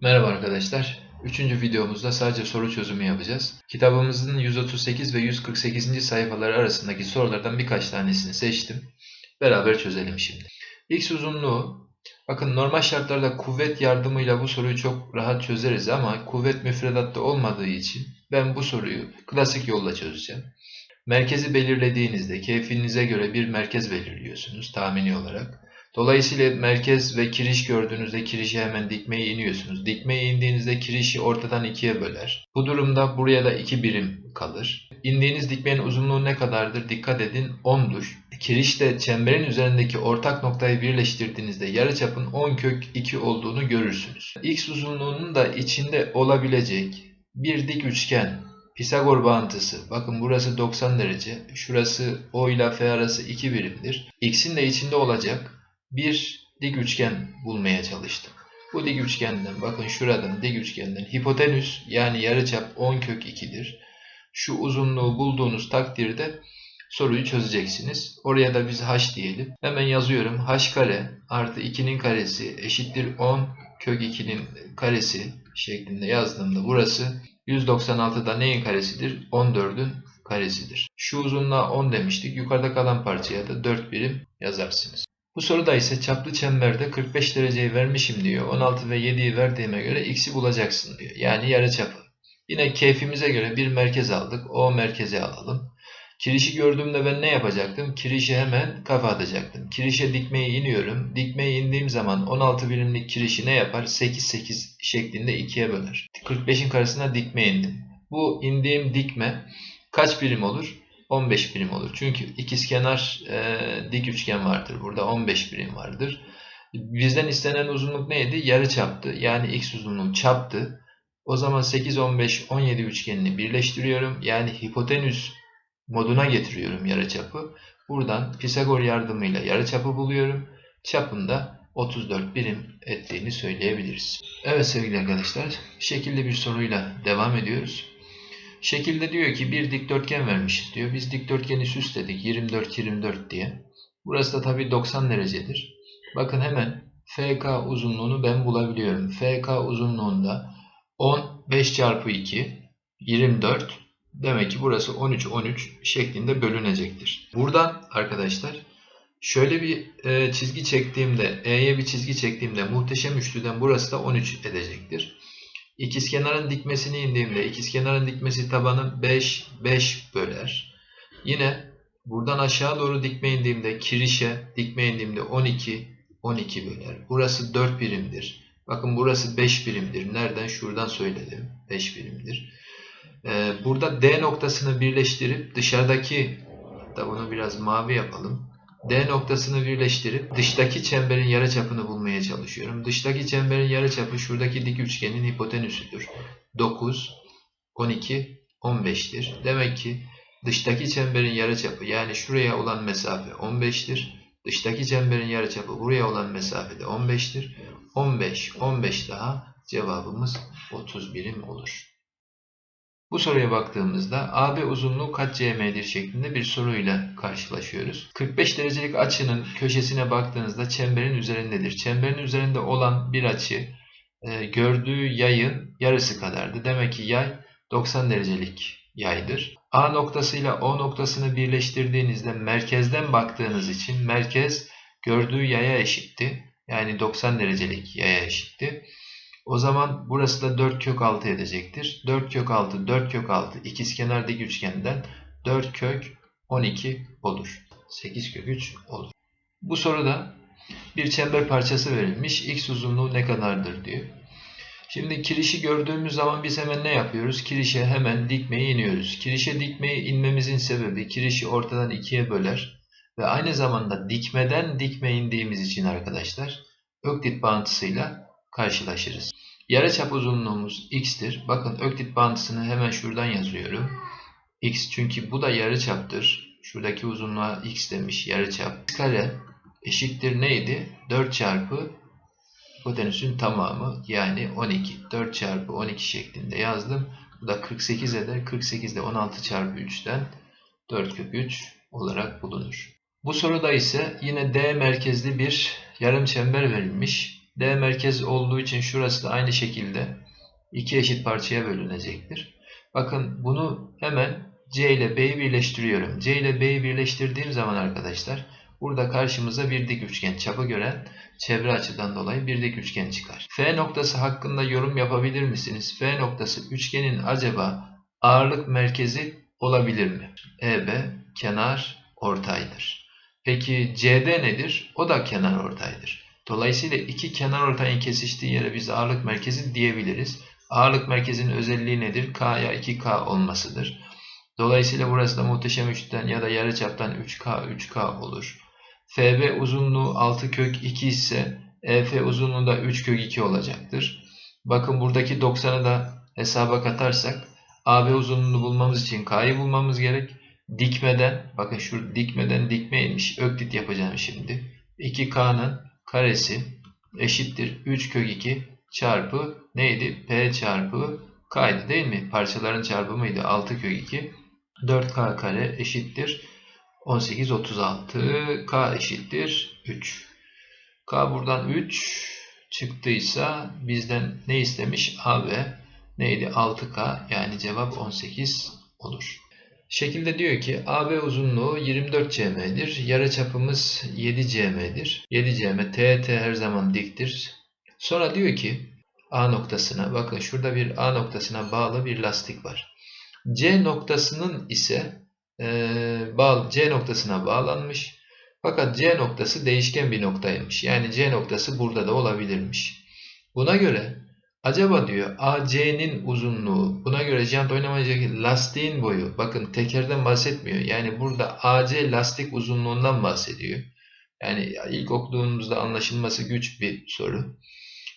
Merhaba arkadaşlar. Üçüncü videomuzda sadece soru çözümü yapacağız. Kitabımızın 138 ve 148. sayfaları arasındaki sorulardan birkaç tanesini seçtim. Beraber çözelim şimdi. X uzunluğu, bakın normal şartlarda kuvvet yardımıyla bu soruyu çok rahat çözeriz ama kuvvet müfredatta olmadığı için ben bu soruyu klasik yolla çözeceğim. Merkezi belirlediğinizde keyfinize göre bir merkez belirliyorsunuz tahmini olarak. Dolayısıyla merkez ve kiriş gördüğünüzde kirişe hemen dikmeye iniyorsunuz. Dikmeye indiğinizde kirişi ortadan ikiye böler. Bu durumda buraya da iki birim kalır. İndiğiniz dikmenin uzunluğu ne kadardır? Dikkat edin 10'dur. Kirişte çemberin üzerindeki ortak noktayı birleştirdiğinizde yarıçapın 10 kök 2 olduğunu görürsünüz. X uzunluğunun da içinde olabilecek bir dik üçgen Pisagor bağıntısı. Bakın burası 90 derece. Şurası O ile F arası 2 birimdir. X'in de içinde olacak bir dik üçgen bulmaya çalıştım. Bu dik üçgenden bakın şuradan dik üçgenden hipotenüs yani yarıçap 10 kök 2'dir. Şu uzunluğu bulduğunuz takdirde soruyu çözeceksiniz. Oraya da biz h diyelim. Hemen yazıyorum. h kare artı 2'nin karesi eşittir 10 kök 2'nin karesi şeklinde yazdığımda burası 196'da neyin karesidir? 14'ün karesidir. Şu uzunluğa 10 demiştik. Yukarıda kalan parçaya da 4 birim yazarsınız. Bu soruda ise çaplı çemberde 45 dereceyi vermişim diyor. 16 ve 7'yi verdiğime göre x'i bulacaksın diyor. Yani yarıçapı. Yine keyfimize göre bir merkez aldık. O merkeze alalım. Kirişi gördüğümde ben ne yapacaktım? Kirişe hemen kafa atacaktım. Kirişe dikmeye iniyorum. Dikmeye indiğim zaman 16 birimlik kirişi ne yapar? 8 8 şeklinde ikiye böler. 45'in karşısına dikme indim. Bu indiğim dikme kaç birim olur? 15 birim olur. Çünkü ikizkenar e, dik üçgen vardır. Burada 15 birim vardır. Bizden istenen uzunluk neydi? Yarı çaptı. Yani x uzunluğu çaptı. O zaman 8, 15, 17 üçgenini birleştiriyorum. Yani hipotenüs moduna getiriyorum yarıçapı. Buradan Pisagor yardımıyla yarıçapı buluyorum. Çapında 34 birim ettiğini söyleyebiliriz. Evet sevgili arkadaşlar, şekilde bir soruyla devam ediyoruz. Şekilde diyor ki bir dikdörtgen vermişiz diyor. Biz dikdörtgeni süsledik 24-24 diye. Burası da tabii 90 derecedir. Bakın hemen FK uzunluğunu ben bulabiliyorum. FK uzunluğunda 10 5 çarpı 2 24 demek ki burası 13 13 şeklinde bölünecektir. Buradan arkadaşlar şöyle bir e, çizgi çektiğimde E'ye bir çizgi çektiğimde muhteşem üçlüden burası da 13 edecektir. İkizkenarın dikmesini indiğimde ikizkenarın dikmesi tabanı 5 5 böler. Yine buradan aşağı doğru dikme indiğimde kirişe dikme indiğimde 12 12 böler. Burası 4 birimdir. Bakın burası 5 birimdir. Nereden? Şuradan söyledim. 5 birimdir. Ee, burada D noktasını birleştirip dışarıdaki hatta bunu biraz mavi yapalım. D noktasını birleştirip dıştaki çemberin yarıçapını bulmaya çalışıyorum. Dıştaki çemberin yarıçapı şuradaki dik üçgenin hipotenüsüdür. 9, 12, 15'tir. Demek ki dıştaki çemberin yarıçapı yani şuraya olan mesafe 15'tir. Dıştaki çemberin yarıçapı buraya olan mesafede 15'tir. 15, 15 daha cevabımız 30 birim olur. Bu soruya baktığımızda AB uzunluğu kaç cm'dir şeklinde bir soruyla karşılaşıyoruz. 45 derecelik açının köşesine baktığınızda çemberin üzerindedir. Çemberin üzerinde olan bir açı e, gördüğü yayın yarısı kadardı. Demek ki yay 90 derecelik yaydır. A noktasıyla O noktasını birleştirdiğinizde merkezden baktığınız için merkez gördüğü yaya eşitti. Yani 90 derecelik yaya eşitti. O zaman burası da 4 kök 6 edecektir. 4 kök 6, 4 kök 6 ikizkenar dik üçgenden 4 kök 12 olur. 8 kök 3 olur. Bu soruda bir çember parçası verilmiş. X uzunluğu ne kadardır diyor. Şimdi kirişi gördüğümüz zaman biz hemen ne yapıyoruz? Kirişe hemen dikmeye iniyoruz. Kirişe dikmeye inmemizin sebebi kirişi ortadan ikiye böler. Ve aynı zamanda dikmeden dikme indiğimiz için arkadaşlar Öklit bağıntısıyla karşılaşırız. Yarıçap uzunluğumuz x'tir. Bakın öklit bağıntısını hemen şuradan yazıyorum. x çünkü bu da yarıçaptır. Şuradaki uzunluğa x demiş yarıçap. x kare eşittir neydi? 4 çarpı hipotenüsün tamamı yani 12. 4 çarpı 12 şeklinde yazdım. Bu da 48 eder. 48 de 16 çarpı 3'ten 4 kök 3 olarak bulunur. Bu soruda ise yine D merkezli bir yarım çember verilmiş. D merkez olduğu için şurası da aynı şekilde iki eşit parçaya bölünecektir. Bakın bunu hemen C ile B'yi birleştiriyorum. C ile B'yi birleştirdiğim zaman arkadaşlar burada karşımıza bir dik üçgen çapı gören çevre açıdan dolayı bir dik üçgen çıkar. F noktası hakkında yorum yapabilir misiniz? F noktası üçgenin acaba ağırlık merkezi olabilir mi? EB kenar ortaydır. Peki CD nedir? O da kenar ortaydır. Dolayısıyla iki kenar ortayın kesiştiği yere biz ağırlık merkezi diyebiliriz. Ağırlık merkezinin özelliği nedir? K'ya 2K olmasıdır. Dolayısıyla burası da muhteşem üçten ya da yarıçaptan 3K 3K olur. FB uzunluğu 6 kök 2 ise EF uzunluğu da 3 kök 2 olacaktır. Bakın buradaki 90'ı da hesaba katarsak AB uzunluğunu bulmamız için K'yı bulmamız gerek. Dikmeden, bakın şu dikmeden dikmeymiş. Öklit yapacağım şimdi. 2K'nın karesi eşittir 3 kök 2 çarpı neydi? P çarpı K'ydı değil mi? Parçaların çarpımıydı. 6 kök 2. 4K kare eşittir 18 36 K eşittir 3. K buradan 3 çıktıysa bizden ne istemiş? AB neydi? 6K yani cevap 18 olur. Şekilde diyor ki AB uzunluğu 24 cm'dir. Yarıçapımız 7 cm'dir. 7 cm TT her zaman diktir. Sonra diyor ki A noktasına bakın şurada bir A noktasına bağlı bir lastik var. C noktasının ise e, bağlı, C noktasına bağlanmış. Fakat C noktası değişken bir noktaymış. Yani C noktası burada da olabilirmiş. Buna göre acaba diyor AC'nin uzunluğu buna göre jant oynamayacak lastiğin boyu bakın tekerden bahsetmiyor. Yani burada AC lastik uzunluğundan bahsediyor. Yani ilk okuduğumuzda anlaşılması güç bir soru.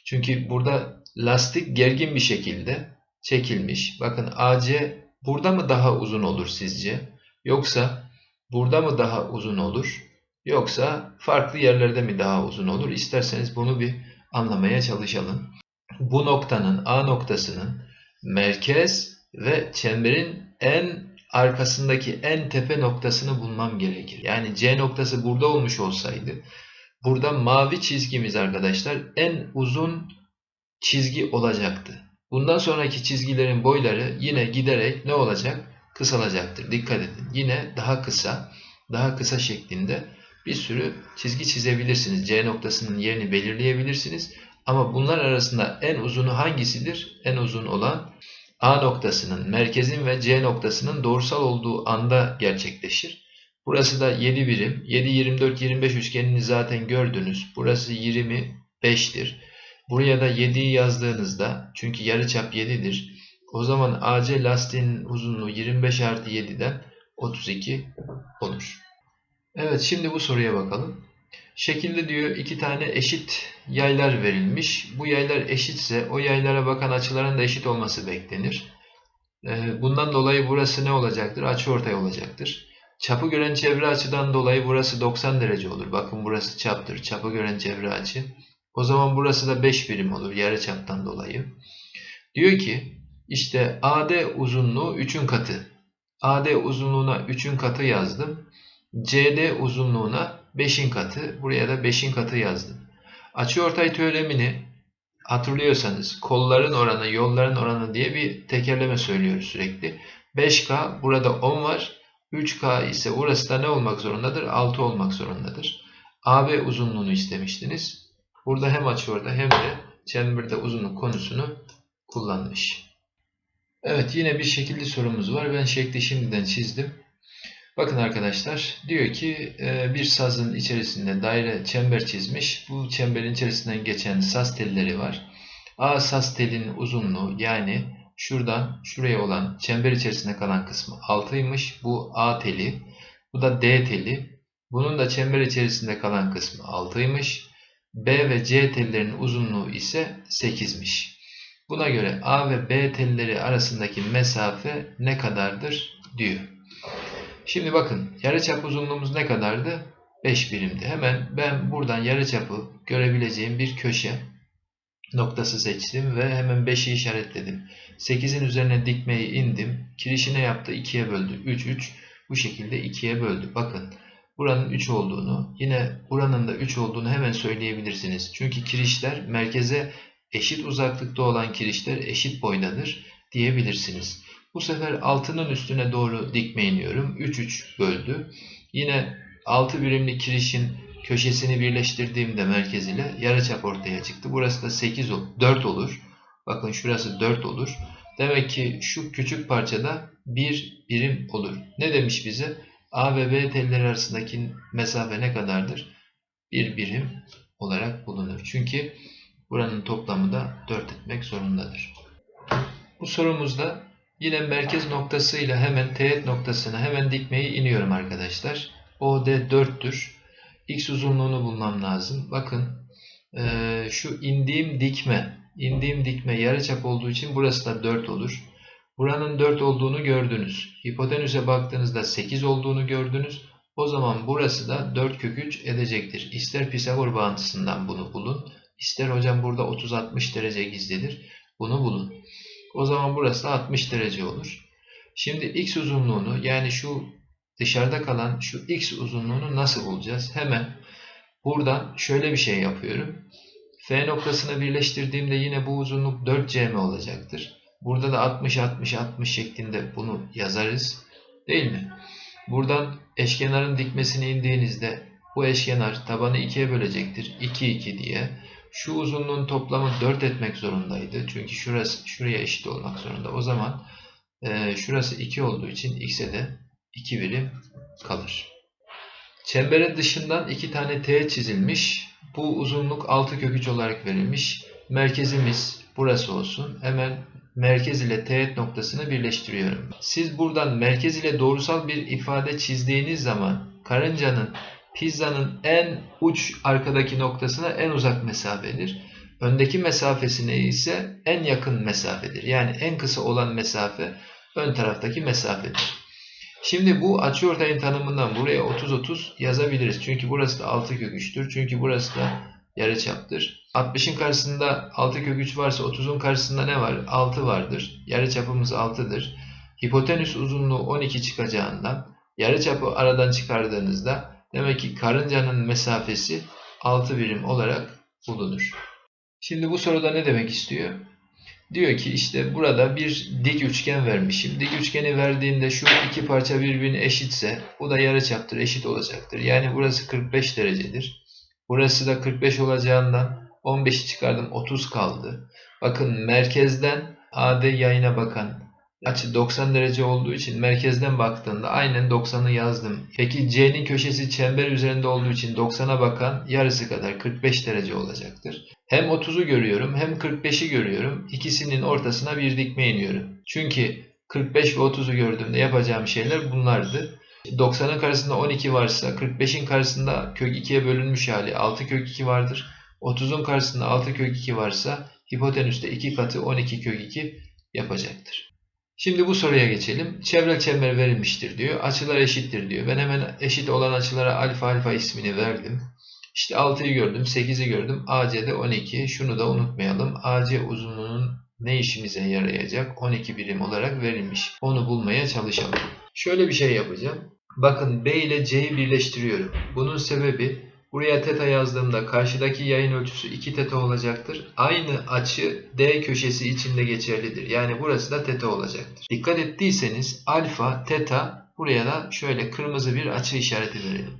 Çünkü burada lastik gergin bir şekilde çekilmiş. Bakın AC burada mı daha uzun olur sizce? Yoksa burada mı daha uzun olur? Yoksa farklı yerlerde mi daha uzun olur? İsterseniz bunu bir anlamaya çalışalım. Bu noktanın A noktasının merkez ve çemberin en arkasındaki en tepe noktasını bulmam gerekir. Yani C noktası burada olmuş olsaydı burada mavi çizgimiz arkadaşlar en uzun çizgi olacaktı. Bundan sonraki çizgilerin boyları yine giderek ne olacak? Kısalacaktır. Dikkat edin. Yine daha kısa, daha kısa şeklinde bir sürü çizgi çizebilirsiniz. C noktasının yerini belirleyebilirsiniz. Ama bunlar arasında en uzunu hangisidir? En uzun olan A noktasının, merkezin ve C noktasının doğrusal olduğu anda gerçekleşir. Burası da 7 birim. 7, 24, 25 üçgenini zaten gördünüz. Burası 25'tir. Buraya da 7'yi yazdığınızda, çünkü yarıçap 7'dir. O zaman AC lastiğinin uzunluğu 25 artı 7'den 32 olur. Evet şimdi bu soruya bakalım. Şekilde diyor iki tane eşit yaylar verilmiş. Bu yaylar eşitse o yaylara bakan açıların da eşit olması beklenir. Ee, bundan dolayı burası ne olacaktır? Açıortay olacaktır. Çapı gören çevre açıdan dolayı burası 90 derece olur. Bakın burası çaptır. Çapı gören çevre açı. O zaman burası da 5 birim olur yarıçaptan dolayı. Diyor ki işte AD uzunluğu 3'ün katı. AD uzunluğuna 3'ün katı yazdım. CD uzunluğuna 5'in katı. Buraya da 5'in katı yazdım. Açıortay teoremini hatırlıyorsanız kolların oranı, yolların oranı diye bir tekerleme söylüyoruz sürekli. 5K burada 10 var. 3K ise orası da ne olmak zorundadır? 6 olmak zorundadır. AB uzunluğunu istemiştiniz. Burada hem açıortay hem de çemberde uzunluk konusunu kullanmış. Evet yine bir şekilli sorumuz var. Ben şekli şimdiden çizdim. Bakın arkadaşlar diyor ki e, bir sazın içerisinde daire çember çizmiş. Bu çemberin içerisinden geçen saz telleri var. A saz telinin uzunluğu yani şuradan şuraya olan çember içerisinde kalan kısmı 6'ymış. Bu A teli. Bu da D teli. Bunun da çember içerisinde kalan kısmı 6'ymış. B ve C tellerinin uzunluğu ise 8'miş. Buna göre A ve B telleri arasındaki mesafe ne kadardır diyor. Şimdi bakın yarıçap uzunluğumuz ne kadardı? 5 birimdi. Hemen ben buradan yarıçapı görebileceğim bir köşe noktası seçtim ve hemen 5'i işaretledim. 8'in üzerine dikmeyi indim. Kirişi ne yaptı? 2'ye böldü. 3, 3. Bu şekilde 2'ye böldü. Bakın buranın 3 olduğunu, yine buranın da 3 olduğunu hemen söyleyebilirsiniz. Çünkü kirişler merkeze eşit uzaklıkta olan kirişler eşit boydadır diyebilirsiniz. Bu sefer altının üstüne doğru dikme iniyorum. 3 3 böldü. Yine 6 birimli kirişin köşesini birleştirdiğimde merkez ile yarıçap ortaya çıktı. Burası da 8 4 olur. Bakın şurası 4 olur. Demek ki şu küçük parçada bir birim olur. Ne demiş bize? A ve B telleri arasındaki mesafe ne kadardır? Bir birim olarak bulunur. Çünkü buranın toplamı da 4 etmek zorundadır. Bu sorumuzda yine merkez noktasıyla hemen teğet noktasına hemen dikmeyi iniyorum arkadaşlar. OD 4'tür. X uzunluğunu bulmam lazım. Bakın ee, şu indiğim dikme, indiğim dikme yarıçap olduğu için burası da 4 olur. Buranın 4 olduğunu gördünüz. Hipotenüse baktığınızda 8 olduğunu gördünüz. O zaman burası da 4 kök 3 edecektir. İster Pisagor bağıntısından bunu bulun. İster hocam burada 30-60 derece gizlidir. Bunu bulun. O zaman burası da 60 derece olur. Şimdi x uzunluğunu yani şu dışarıda kalan şu x uzunluğunu nasıl bulacağız? Hemen buradan şöyle bir şey yapıyorum. F noktasını birleştirdiğimde yine bu uzunluk 4 cm olacaktır. Burada da 60-60-60 şeklinde bunu yazarız. Değil mi? Buradan eşkenarın dikmesini indiğinizde bu eşkenar tabanı 2'ye bölecektir. 2 2 diye. Şu uzunluğun toplamı 4 etmek zorundaydı. Çünkü şurası şuraya eşit olmak zorunda. O zaman e, şurası 2 olduğu için x'e de 2 birim kalır. Çemberin dışından 2 tane teğet çizilmiş. Bu uzunluk 6 kök 3 olarak verilmiş. Merkezimiz burası olsun. Hemen merkez ile teğet noktasını birleştiriyorum. Siz buradan merkez ile doğrusal bir ifade çizdiğiniz zaman karıncanın pizzanın en uç arkadaki noktasına en uzak mesafedir. Öndeki mesafesine ise en yakın mesafedir. Yani en kısa olan mesafe ön taraftaki mesafedir. Şimdi bu açıortayın tanımından buraya 30-30 yazabiliriz. Çünkü burası da 6 kök 3'tür. Çünkü burası da yarıçaptır. 60'ın karşısında 6 kök 3 varsa 30'un karşısında ne var? 6 vardır. Yarıçapımız 6'dır. Hipotenüs uzunluğu 12 çıkacağından yarıçapı aradan çıkardığınızda demek ki karıncanın mesafesi 6 birim olarak bulunur. Şimdi bu soruda ne demek istiyor? Diyor ki işte burada bir dik üçgen vermişim. Dik üçgeni verdiğinde şu iki parça birbirine eşitse bu da yarıçaptır, eşit olacaktır. Yani burası 45 derecedir. Burası da 45 olacağından 15'i çıkardım 30 kaldı. Bakın merkezden AD yayına bakan açı 90 derece olduğu için merkezden baktığında aynen 90'ı yazdım. Peki C'nin köşesi çember üzerinde olduğu için 90'a bakan yarısı kadar 45 derece olacaktır. Hem 30'u görüyorum hem 45'i görüyorum. İkisinin ortasına bir dikme iniyorum. Çünkü 45 ve 30'u gördüğümde yapacağım şeyler bunlardı. 90'ın karşısında 12 varsa 45'in karşısında kök 2'ye bölünmüş hali 6 kök 2 vardır. 30'un karşısında 6 kök 2 varsa hipotenüste 2 katı 12 kök 2 yapacaktır. Şimdi bu soruya geçelim. Çevrel çember verilmiştir diyor. Açılar eşittir diyor. Ben hemen eşit olan açılara alfa alfa ismini verdim. İşte 6'yı gördüm, 8'i gördüm. AC'de 12. Şunu da unutmayalım. AC uzunluğunun ne işimize yarayacak? 12 birim olarak verilmiş. Onu bulmaya çalışalım. Şöyle bir şey yapacağım. Bakın B ile C'yi birleştiriyorum. Bunun sebebi buraya teta yazdığımda karşıdaki yayın ölçüsü 2 teta olacaktır. Aynı açı D köşesi içinde geçerlidir. Yani burası da teta olacaktır. Dikkat ettiyseniz alfa, teta buraya da şöyle kırmızı bir açı işareti verelim.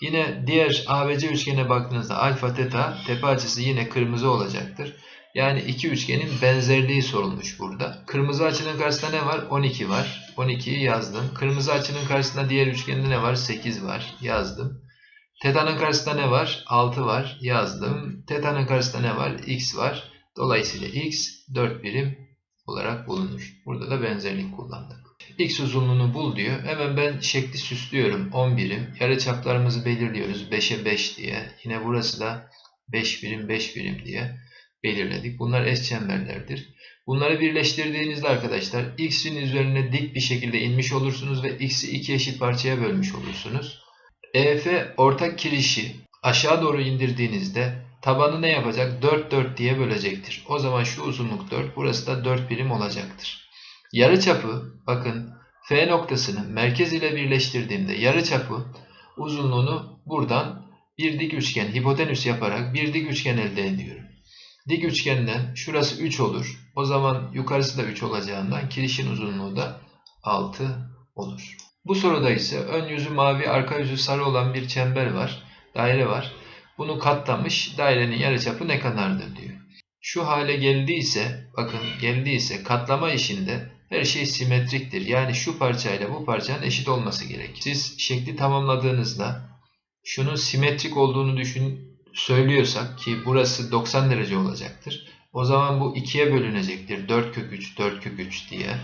Yine diğer ABC üçgene baktığınızda alfa, teta tepe açısı yine kırmızı olacaktır. Yani iki üçgenin benzerliği sorulmuş burada. Kırmızı açının karşısında ne var? 12 var. 12'yi yazdım. Kırmızı açının karşısında diğer üçgende ne var? 8 var. Yazdım. Teta'nın karşısında ne var? 6 var. Yazdım. Teta'nın karşısında ne var? X var. Dolayısıyla X 4 birim olarak bulunur. Burada da benzerlik kullandık. X uzunluğunu bul diyor. Hemen ben şekli süslüyorum. 10 birim. Yarıçaplarımızı belirliyoruz. 5'e 5 diye. Yine burası da 5 birim 5 birim diye belirledik. Bunlar eşçemberlerdir. Bunları birleştirdiğinizde arkadaşlar x'in üzerine dik bir şekilde inmiş olursunuz ve x'i iki eşit parçaya bölmüş olursunuz. EF ortak kirişi aşağı doğru indirdiğinizde tabanı ne yapacak? 4 4 diye bölecektir. O zaman şu uzunluk 4, burası da 4 birim olacaktır. Yarıçapı bakın F noktasını merkez ile birleştirdiğimde yarıçapı uzunluğunu buradan bir dik üçgen hipotenüs yaparak bir dik üçgen elde ediyorum. Dik üçgenden şurası 3 olur. O zaman yukarısı da 3 olacağından kirişin uzunluğu da 6 olur. Bu soruda ise ön yüzü mavi, arka yüzü sarı olan bir çember var, daire var. Bunu katlamış, dairenin yarıçapı ne kadardır diyor. Şu hale geldiyse, bakın geldiyse katlama işinde her şey simetriktir. Yani şu parçayla bu parçanın eşit olması gerekir. Siz şekli tamamladığınızda şunun simetrik olduğunu düşün söylüyorsak ki burası 90 derece olacaktır. O zaman bu ikiye bölünecektir. 4 kök 3, 4 kök 3 diye.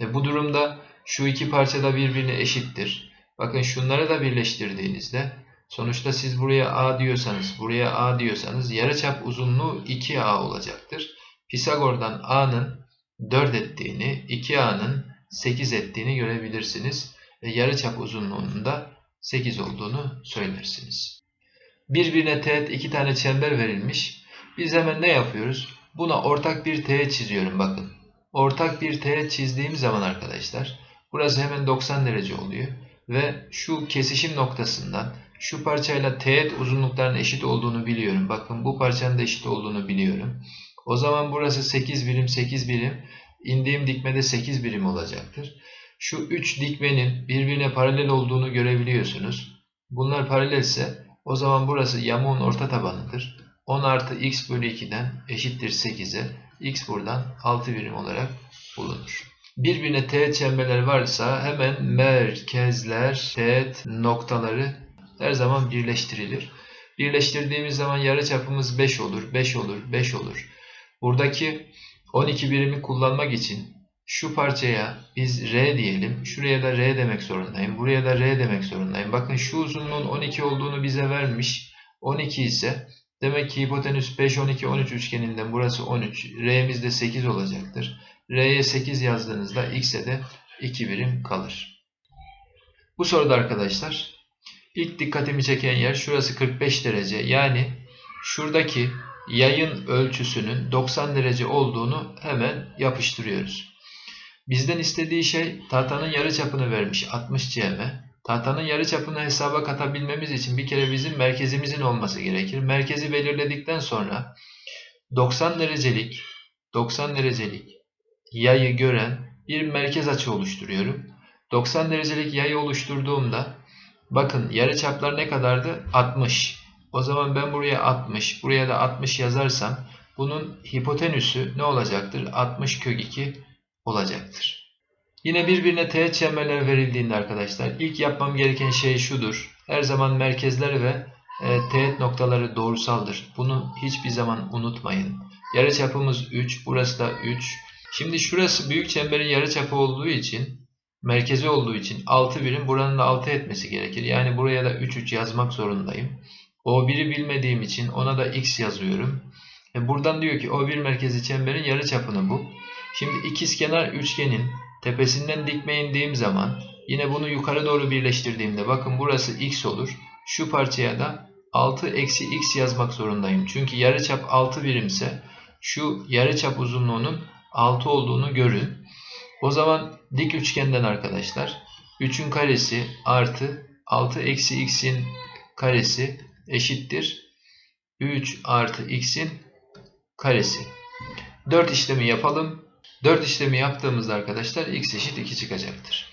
E bu durumda şu iki parça da birbirine eşittir. Bakın şunları da birleştirdiğinizde sonuçta siz buraya A diyorsanız, buraya A diyorsanız yarıçap uzunluğu 2A olacaktır. Pisagor'dan A'nın 4 ettiğini, 2A'nın 8 ettiğini görebilirsiniz. Ve yarıçap uzunluğunun da 8 olduğunu söylersiniz. Birbirine teğet iki tane çember verilmiş. Biz hemen ne yapıyoruz? Buna ortak bir teğet çiziyorum bakın. Ortak bir teğet çizdiğim zaman arkadaşlar burası hemen 90 derece oluyor. Ve şu kesişim noktasından şu parçayla teğet uzunluklarının eşit olduğunu biliyorum. Bakın bu parçanın da eşit olduğunu biliyorum. O zaman burası 8 birim 8 birim. indiğim dikmede 8 birim olacaktır. Şu 3 dikmenin birbirine paralel olduğunu görebiliyorsunuz. Bunlar paralelse o zaman burası yamuğun orta tabanıdır. 10 artı x bölü 2'den eşittir 8'e. x buradan 6 birim olarak bulunur. Birbirine teğet çemberler varsa hemen merkezler, teğet noktaları her zaman birleştirilir. Birleştirdiğimiz zaman yarıçapımız 5 olur, 5 olur, 5 olur. Buradaki 12 birimi kullanmak için şu parçaya biz R diyelim. Şuraya da R demek zorundayım. Buraya da R demek zorundayım. Bakın şu uzunluğun 12 olduğunu bize vermiş. 12 ise demek ki hipotenüs 5, 12, 13 üçgeninden burası 13. R'miz de 8 olacaktır. R'ye 8 yazdığınızda X'e de 2 birim kalır. Bu soruda arkadaşlar ilk dikkatimi çeken yer şurası 45 derece. Yani şuradaki yayın ölçüsünün 90 derece olduğunu hemen yapıştırıyoruz. Bizden istediği şey tahtanın yarıçapını vermiş 60 cm. Tahtanın yarıçapını hesaba katabilmemiz için bir kere bizim merkezimizin olması gerekir. Merkezi belirledikten sonra 90 derecelik 90 derecelik yayı gören bir merkez açı oluşturuyorum. 90 derecelik yayı oluşturduğumda bakın yarıçaplar ne kadardı? 60. O zaman ben buraya 60, buraya da 60 yazarsam bunun hipotenüsü ne olacaktır? 60 kök 2 olacaktır. Yine birbirine teğet çemberler verildiğinde arkadaşlar ilk yapmam gereken şey şudur. Her zaman merkezler ve e, teğet noktaları doğrusaldır. Bunu hiçbir zaman unutmayın. Yarıçapımız 3, burası da 3. Şimdi şurası büyük çemberin yarıçapı olduğu için, merkezi olduğu için 6 birim buranın da 6 etmesi gerekir. Yani buraya da 3 3 yazmak zorundayım. O1'i bilmediğim için ona da x yazıyorum. E buradan diyor ki O1 merkezi çemberin yarıçapını bu. Şimdi ikizkenar üçgenin tepesinden dikme indiğim zaman yine bunu yukarı doğru birleştirdiğimde bakın burası x olur. Şu parçaya da 6 eksi x yazmak zorundayım. Çünkü yarıçap 6 birimse şu yarıçap uzunluğunun 6 olduğunu görün. O zaman dik üçgenden arkadaşlar 3'ün karesi artı 6 eksi x'in karesi eşittir 3 artı x'in karesi. 4 işlemi yapalım. 4 işlemi yaptığımızda arkadaşlar x eşit 2 çıkacaktır.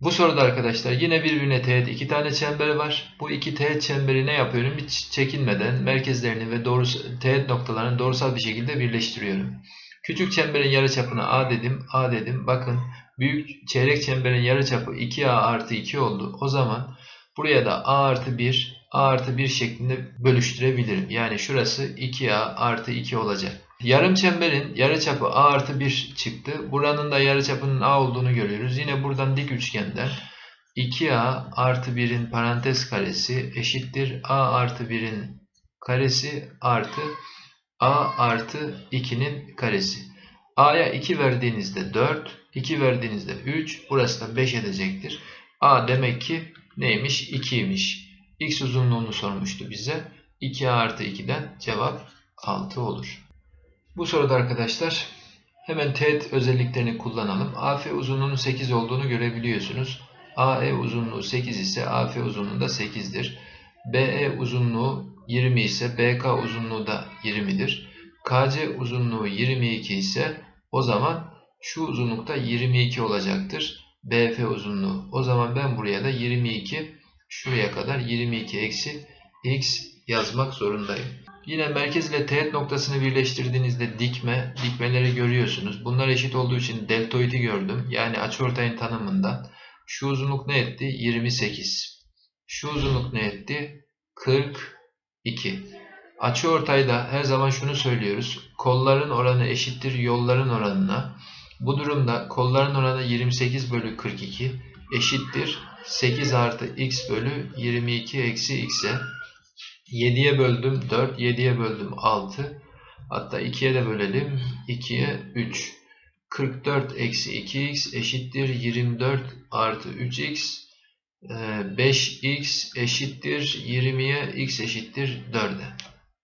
Bu soruda arkadaşlar yine birbirine teğet iki tane çember var. Bu iki teğet çemberi ne yapıyorum? Hiç çekinmeden merkezlerini ve doğru, teğet noktalarını doğrusal bir şekilde birleştiriyorum. Küçük çemberin yarıçapına a dedim, a dedim. Bakın büyük çeyrek çemberin yarıçapı 2a artı 2 oldu. O zaman buraya da a artı 1, a artı 1 şeklinde bölüştürebilirim. Yani şurası 2a artı 2 olacak. Yarım çemberin yarıçapı a artı 1 çıktı. Buranın da yarıçapının a olduğunu görüyoruz. Yine buradan dik üçgenden 2a artı 1'in parantez karesi eşittir a artı 1'in karesi artı a artı 2'nin karesi. a'ya 2 verdiğinizde 4, 2 verdiğinizde 3, burası da 5 edecektir. a demek ki neymiş? 2'ymiş. x uzunluğunu sormuştu bize. 2a artı 2'den cevap 6 olur. Bu soruda arkadaşlar hemen teğet özelliklerini kullanalım. AF uzunluğunun 8 olduğunu görebiliyorsunuz. AE uzunluğu 8 ise AF uzunluğu da 8'dir. BE uzunluğu 20 ise BK uzunluğu da 20'dir. KC uzunluğu 22 ise o zaman şu uzunlukta 22 olacaktır. BF uzunluğu. O zaman ben buraya da 22 şuraya kadar 22 eksi x yazmak zorundayım. Yine merkez ile teğet noktasını birleştirdiğinizde dikme, dikmeleri görüyorsunuz. Bunlar eşit olduğu için deltoidi gördüm. Yani açıortayın tanımından. Şu uzunluk ne etti? 28. Şu uzunluk ne etti? 42. Açıortayda her zaman şunu söylüyoruz. Kolların oranı eşittir yolların oranına. Bu durumda kolların oranı 28 bölü 42 eşittir 8 artı x bölü 22 eksi x'e 7'ye böldüm 4, 7'ye böldüm 6. Hatta 2'ye de bölelim. 2'ye 3. 44 eksi 2x eşittir 24 artı 3x. Ee, 5x eşittir 20'ye x eşittir 4'e.